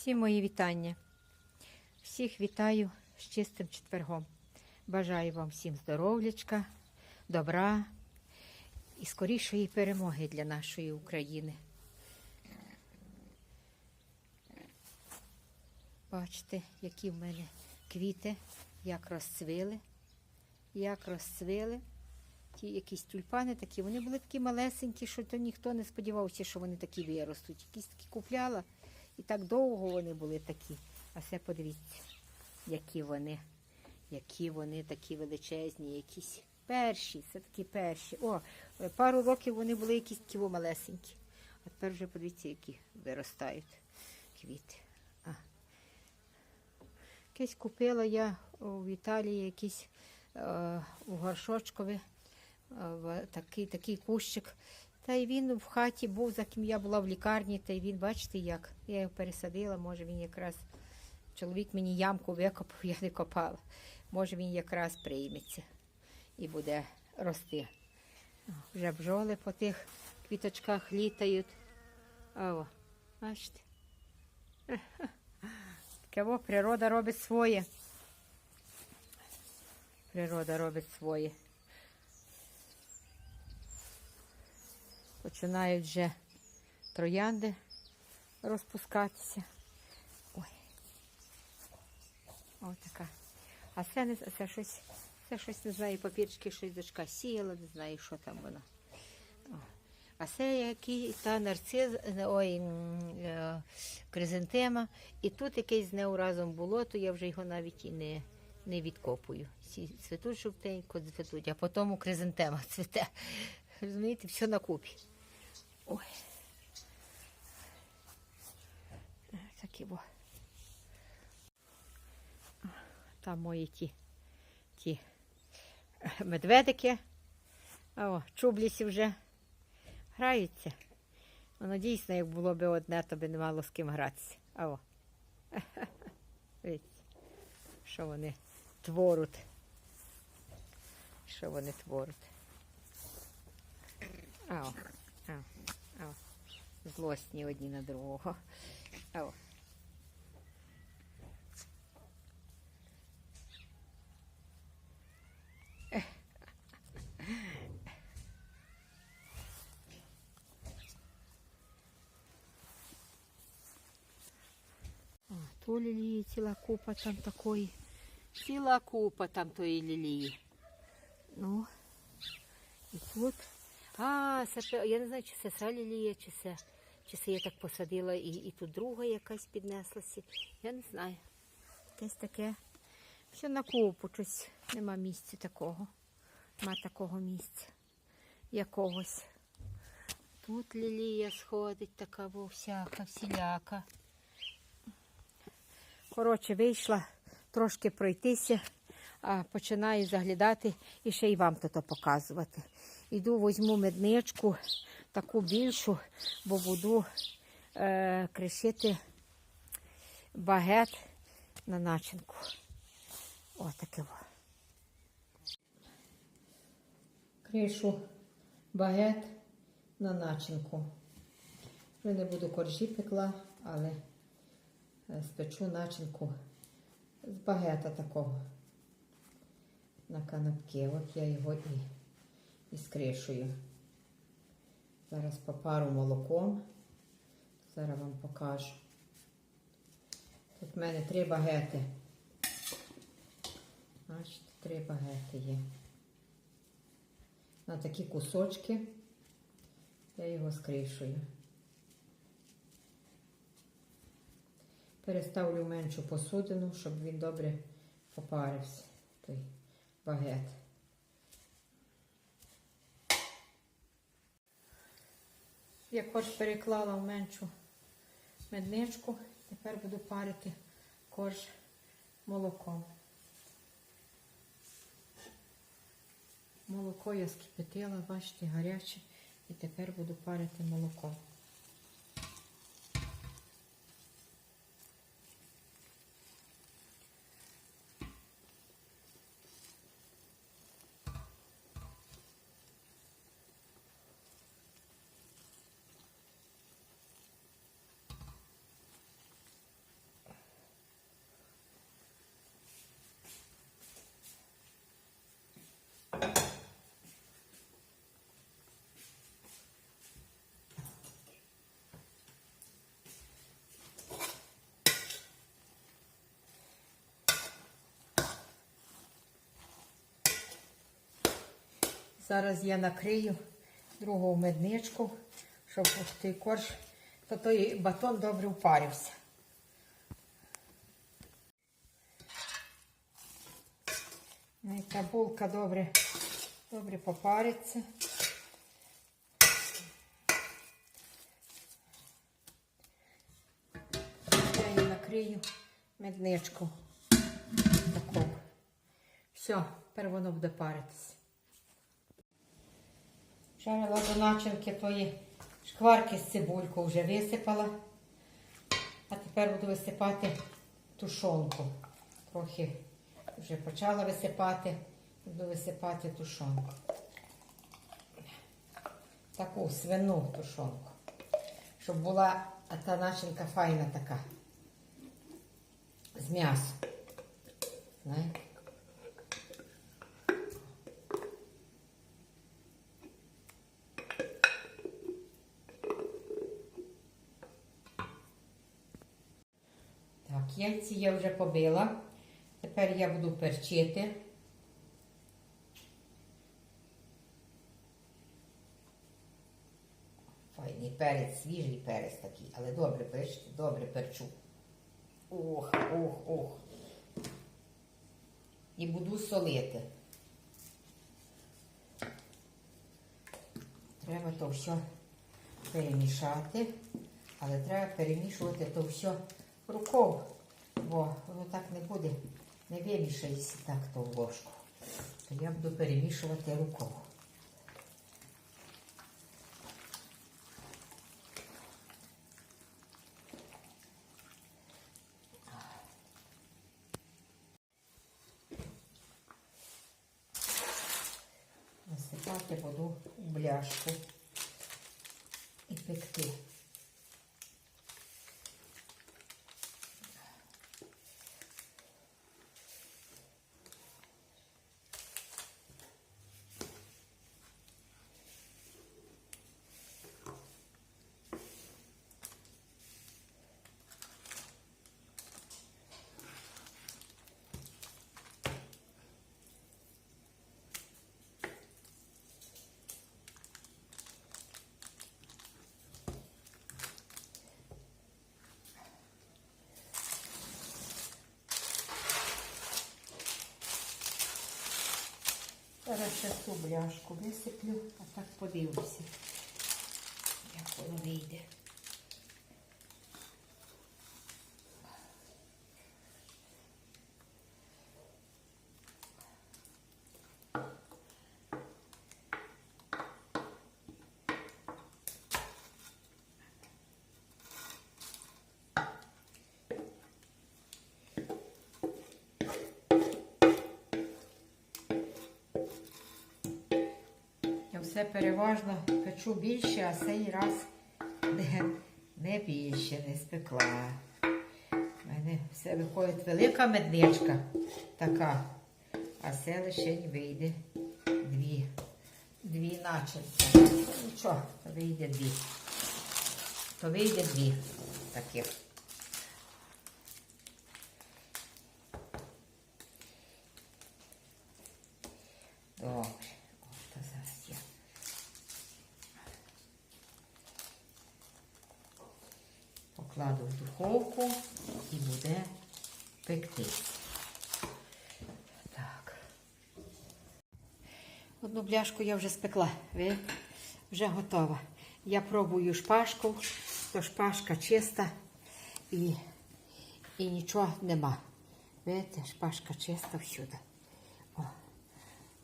Всі мої вітання. Всіх вітаю з чистим четвергом. Бажаю вам всім здоров'ячка, добра і скорішої перемоги для нашої України. Бачите, які в мене квіти, як розцвіли, як розцвіли. Ті якісь тюльпани такі, вони були такі малесенькі, що то ніхто не сподівався, що вони такі виростуть. Якісь такі купляла, і так довго вони були такі. А все подивіться, які вони, які вони такі величезні, якісь перші, це такі перші. О, пару років вони були якісь такі во малесенькі. А тепер вже подивіться, які виростають квіти. А. Якесь купила я в Італії якийсь е, у горшочкові е, такий, такий кущик. Та й він в хаті був, за ким я була в лікарні, та й він, бачите, як. Я його пересадила, може він якраз. Чоловік мені ямку викопав, я не копала. Може він якраз прийметься і буде рости. Вже бджоли по тих квіточках літають. О, бачите. Таке природа робить своє. Природа робить своє. Починають вже троянди розпускатися. Ой. Ось така. А це не це щось, це щось не знаю, папірчики щось дочка сіяла, не знаю, що там воно. О. А це який та нарцис, ой, е, кризантема. І тут якийсь з нею разом було, то я вже його навіть і не, не відкопую. Всі цвітуть жовтенько, цвітуть, а потім кризантема цвіте. Розумієте, все на купі. Ой. Такі бо. Там мої ті, ті е, медведики. О, чублісі вже граються. Воно дійсно, як було б одне, то би не мало з ким гратися. А о. Видите, що вони творуть. Що вони творять. Ау, ау, ау. Злосні одні на другого. Ау. А, то лілії ціла купа там такої. Ціла купа там тої лілії. Ну, і тут. А, це, я не знаю, чи це ця лілія, чи це, чи це я так посадила і, і тут друга якась піднеслася. Я не знаю. Якесь таке. Все на купу щось. Нема місця такого. Нема такого місця. Якогось. Тут лілія сходить, така во всяка, всіляка. Коротше, вийшла трошки пройтися, а починаю заглядати і ще й вам то показувати. Іду, візьму медничку, таку більшу, бо буду е, кришити багет на начинку. Отаке. Кришу багет на начинку. Вже не буду коржі пекла, але е, спечу начинку з багета такого на канапки. От я його і, і скришую. Зараз попару молоком. Зараз вам покажу. Тут в мене три багети. Бачите, три багети є. На такі кусочки я його скришую. Переставлю меншу посудину, щоб він добре попарився, той багет. Я корж переклала в меншу медничку, тепер буду парити корж молоком. Молоко я скипятила, бачите, гаряче, і тепер буду парити молоком. Зараз я накрию другу медничку, щоб той корж, то той батон добре впарився. Та булка добре, добре попариться. Я її накрию медничку. Таку. Все, тепер воно буде паритися. Жарила до начинки тої шкварки з цибулькою вже висипала. А тепер буду висипати тушонку. Трохи вже почала висипати, буду висипати тушонку. Таку свину тушонку. Щоб була та начинка файна така. З м'ясом. Знаєте? Яйці я вже побила. Тепер я буду перчити. Файний перець, свіжий перець такий, але добре пишете, добре перчу. Ох, ох, ох. І буду солити. Треба то все перемішати, але треба перемішувати то все рукою, бо воно так не буде, не вимішається так то в ложку. То я буду перемішувати рукою. Насипати буду у бляшку і пекти. Зараз ще цю бляшку висиплю, а так подивлюся, як воно вийде. Все переважно печу більше, а цей раз не, не більше не спекла. У мене все виходить велика медничка така, а це лише вийде дві. Дві начинки. Нічого, то вийде дві. То вийде дві таких. Добре. Покладу в духовку і буде пекти. Так. Одну бляшку я вже спекла. Ви вже готова. Я пробую шпажку, то шпажка чиста і, і нічого нема. Видите, шпажка чиста всюди. О.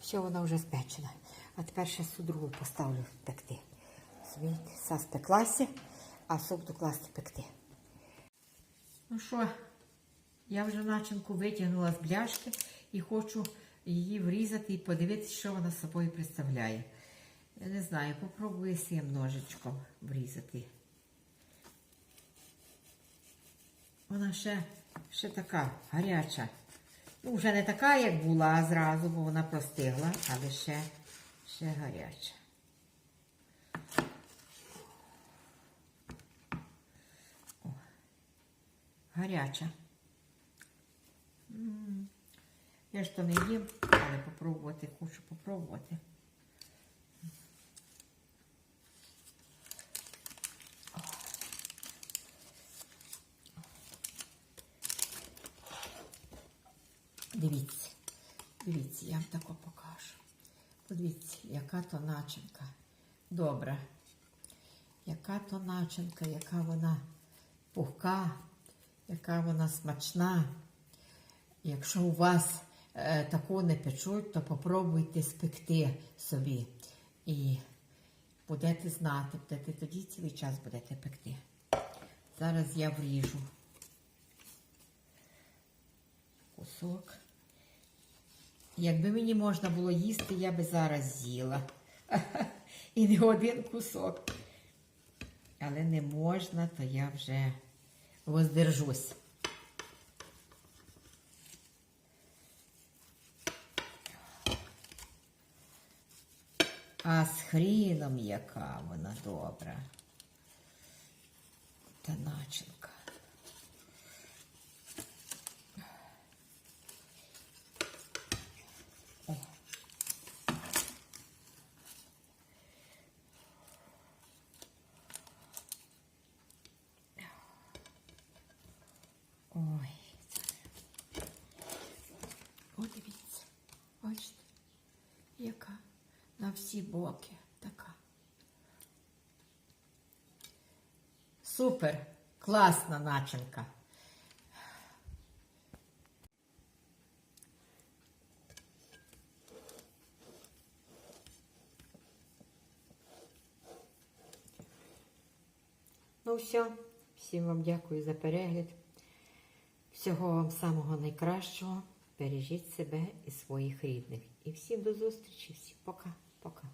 Все, вона вже спечена. А тепер ще цю другу поставлю пекти. Звідти, вся спеклася, а суп докласти пекти. Ну що, я вже начинку витягнула з бляшки і хочу її врізати і подивитися, що вона собою представляє. Я не знаю, попробую цим ножичком врізати. Вона ще, ще така гаряча. Ну, вже не така, як була зразу, бо вона простигла, але ще, ще гаряча. гаряча. Я ж то не їм, але попробувати, хочу попробувати. Дивіться, дивіться, я вам тако покажу. Подивіться, яка то начинка. Добре. Яка то начинка, яка вона пухка яка вона смачна. Якщо у вас е, таку не печуть, то попробуйте спекти собі. І будете знати, будете тоді цілий час будете пекти. Зараз я вріжу кусок. Якби мені можна було їсти, я би зараз з'їла. І не один кусок. Але не можна, то я вже воздержусь. А з хріном яка вона добра. Та начинка. О. Ой. О, дивіться. Бачите, яка на всі боки така. Супер, класна начинка. Ну все, всім вам дякую за перегляд. Всього вам самого найкращого. Бережіть себе і своїх рідних. І всім до зустрічі. Всім пока. Пока.